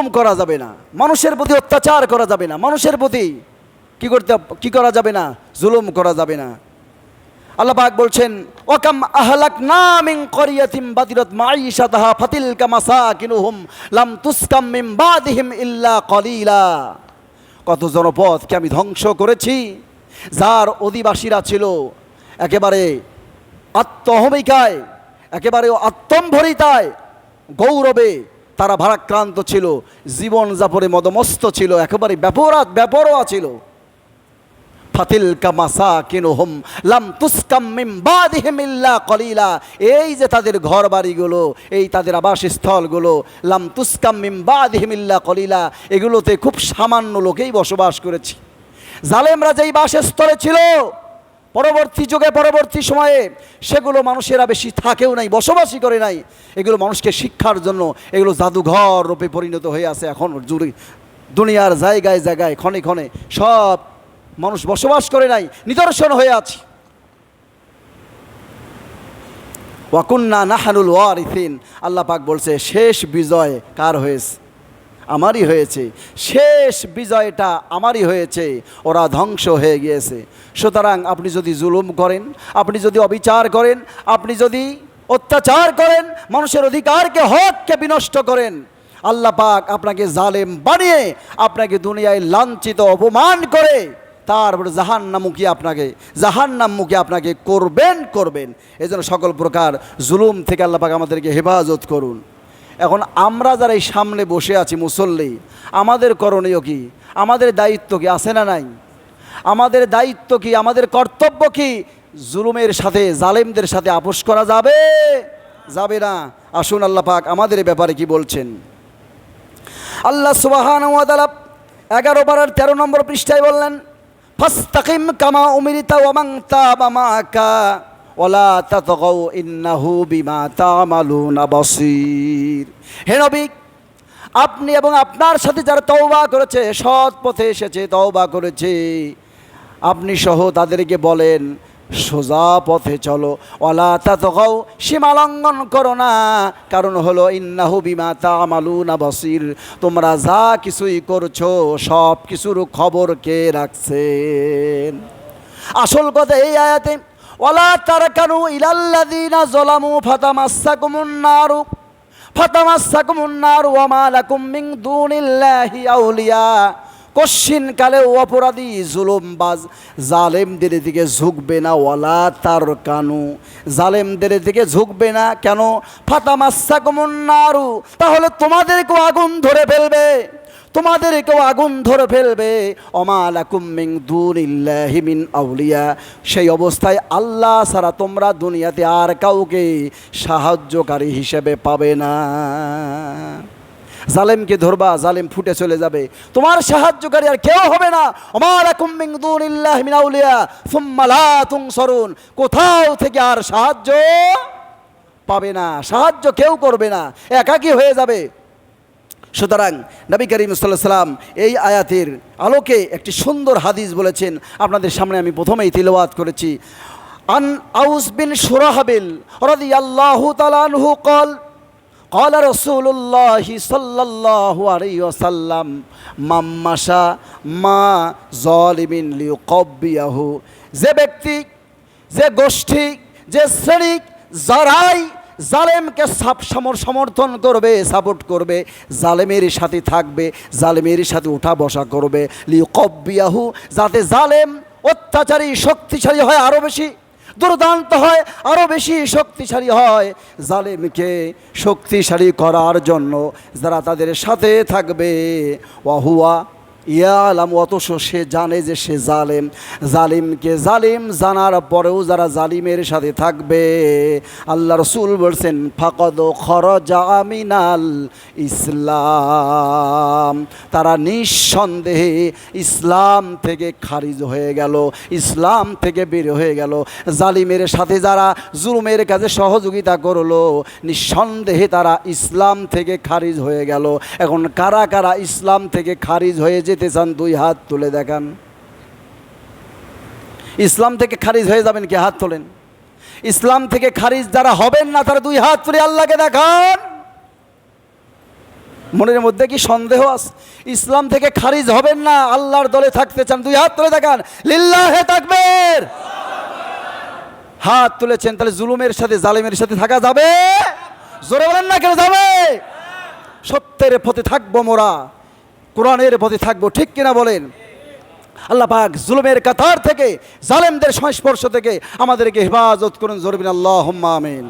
জুলুম করা যাবে না। মানুষের প্রতি অত্যাচার করা যাবে না। মানুষের প্রতি কি করতে, কি করা যাবে না? জুলুম করা যাবে না। আল্লাহ পাক বলছেন, ওয়াকাম আহলাক নামিন করিয়াতিম বাদিরাত মাইশাতাহা ফাতিলকা মাসাকিনুহুম লাম তুসকাম মিন বাদিহিম ইল্লা কলিলা। কত জনপদকে আমি ধ্বংস করেছি, যার অধিবাসীরা ছিল একেবারে আত্মহমিকায়, একেবারে আত্মম্ভরিতায়, গৌরবে তারা ভারাক্রান্ত ছিল জীবনযাপনে মদমস্ত ছিল, একেবারে ব্যাপরা ব্যাপরোয়া ছিল। ফাতিল কামাসা কিনুহুম লাম তুসকাম মিম বাদিহিম কলিলা। এই যে তাদের ঘর বাড়িগুলো এই তাদের আবাসস্থলগুলো, লাম তুসকাম মিম বাদিহিম কলিলা, এগুলোতে খুব সামান্য লোকেই বসবাস করেছে। জালেমরা যেই বাসস্থলে ছিল পরবর্তী যুগে, পরবর্তী সময়ে সেগুলো মানুষেরা বেশি থাকেও নাই, বসবাসই করে নাই। এগুলো মানুষকে শিক্ষার জন্য, এগুলো জাদুঘর রূপে পরিণত হয়ে আছে এখন জুড়ে। দুনিয়ার জায়গায় জায়গায়, ক্ষণে ক্ষণে সব মানুষ বসবাস করে নাই, নিদর্শন হয়ে আছে। ওয়াকুন্না নাহানুল ওয়ারিথিন আল্লাহ পাক বলছে, শেষ বিজয় কার হয়েছে? আমারই হয়েছে। শেষ বিজয়টা আমারই হয়েছে। ওরা ধ্বংস হয়ে গিয়েছে। সুতরাং আপনি যদি জুলুম করেন, আপনি যদি অবিচার করেন, আপনি যদি অত্যাচার করেন, মানুষের অধিকারকে, হককে বিনষ্ট করেন, আল্লাহ পাক আপনাকে জালেম বানিয়ে আপনাকে দুনিয়ায় লাঞ্ছিত, অপমান করে তারপর জাহান্নামুখী আপনাকে জাহান্নামুখী আপনাকে করবেন করবেন। এই জন্য সকল প্রকার জুলুম থেকে আল্লাহ পাক আমাদেরকে হেফাজত করুন। এখন আমরা যারা এই সামনে বসে আছি মুসল্লি, আমাদের করণীয় কি? আমাদের দায়িত্ব কি? আছে না নাই? আমাদের দায়িত্ব কি? আমাদের কর্তব্য কি? জুলুমের সাথে, জালেমদের সাথে আপোষ করা যাবে? যাবে না। আসুন আল্লাহ পাক আমাদের ব্যাপারে কি বলছেন? আল্লাহ সুবাহান এগারো বারের তেরো নম্বর পৃষ্ঠায় বললেন, ফাস্তাকিম কামা উমিরিতা ওয়ামাং তাবা মাকা। ওলা তাতগাও ইন্নাহু বিমা তামালুনা বসির। হে নবী, আপনি এবং আপনার সাথে যারা তওবা করেছে, সৎ পথে এসেছে, তওবা করেছে, আপনি সহ তাদেরকে বলেন, সোজা পথে চলো, ওলা তাতগাও সীমা লঙ্ঘন করো না। কারণ হলো, ইন্নাহু বিমা তামালুনা বসির। তোমরা যা কিছুই করছ সব কিছুর খবর কে রাখছেন? আসল কথা এই আয়াতে ওলা তারকানু ইলাল্লাযীনা জলামু ফাতামাসসাকুমুন নারু ফাতামাসসাকুমুন নারু ওয়া মা লাকুম মিন দুনিল্লাহি আউলিয়া। কশ্চিন কালে অপরাধী, জুলুমবাজ, জালেমদের দিকে ঝুঁকবে না, ওয়ালা তার কানু জালেমদের দিকে ঝুঁকবে না, কেন? ফাতামাসসাকুমুন নারু, তাহলে তোমাদেরকেও আগুন ধরে ফেলবে। তোমাদেরকেও আগুন ধরে ফেলবে। অমালাকুম মিং দুনিল্লাহি আউলিয়া। সেই অবস্থায় আল্লাহ ছাড়া তোমরা দুনিয়াতে আর কাউকে সাহায্যকারী হিসেবে পাবে না। জালেমকে ধরবা, জালেম ফুটে চলে যাবে। তোমার সাহায্যকারী আর কেউ হবে না। তুনসরুন। কোথাও থেকে আর সাহায্য পাবে না। সাহায্য কেউ করবে না। একাকী হয়ে যাবে। সুতরাং নবী করিম সাল্লাহ সাল্লাম এই আয়াতের আলোকে একটি সুন্দর হাদিস বলেছেন আপনাদের সামনে আমি প্রথমেই তিলওয়াত করেছি আন আউস বিন সুরাহাবিল রদি আল্লাহ তালানহু কল قال رسول الله صلى الله عليه وسلم من مشى মা ظالم ليقبيه যে ব্যক্তি যে গোষ্ঠী যে শ্রেণী যারাই জালেমকে সমর্থন করবে সাপোর্ট করবে, জালেমের সাথে থাকবে, জালেমের সাথে উঠা বসা করবে। লিকব্বিয়াহু যাতে জালেম অত্যাচারী, শক্তিশালী হয় আরও বেশি, দুর্দান্ত হয় আরও বেশি শক্তিশালী হয়। জালেমকে শক্তিশালী করার জন্য যারা তাদের সাথে থাকবে ওয়াহুয়া ইয়ালাম অথচ সে জানে যে সে জালেম। জালিমকে জালিম জানার পরেও যারা জালিমের সাথে থাকবে, আল্লাহ রসুল বলছেন, ফাকদ খরজা মিনাল ইসলাম। তারা নিঃসন্দেহে ইসলাম থেকে খারিজ হয়ে গেল, ইসলাম থেকে বের হয়ে গেল। জালিমের সাথে যারা জুলুমের কাছে সহযোগিতা করল, নিঃসন্দেহে তারা ইসলাম থেকে খারিজ হয়ে গেল। এখন কারা কারা ইসলাম থেকে খারিজ হয়ে যেতে চান, দুই হাত তুলে দেখান। ইসলাম থেকে খারিজ হয়ে যাবেন কি হাত তোলেন? ইসলাম থেকে খারিজ যারা হবেন না, তারা দুই হাত তুলে আল্লাহকে দেখান। মনের মধ্যে কি সন্দেহ আছে ইসলাম থেকে খারিজ হবেন না, আল্লাহর দলে থাকতে চান, দুই হাত তুলে দেখান। লিল্লাহে তাকবীর। হাত তুলেছেন, তাহলে জুলুমের সাথে, জালেমের সাথে থাকা যাবে? জোরে বলেন না কেন যাবে? সত্যের পথে থাকব মোরা। কোরআনের পথে থাকব, ঠিক কিনা বলেন? আল্লাহ পাক জুলুমের কাতার থেকে, জালেমদের সংস্পর্শ থেকে আমাদেরকে হেফাজত করুন জরবিন আল্লাহ আমিন।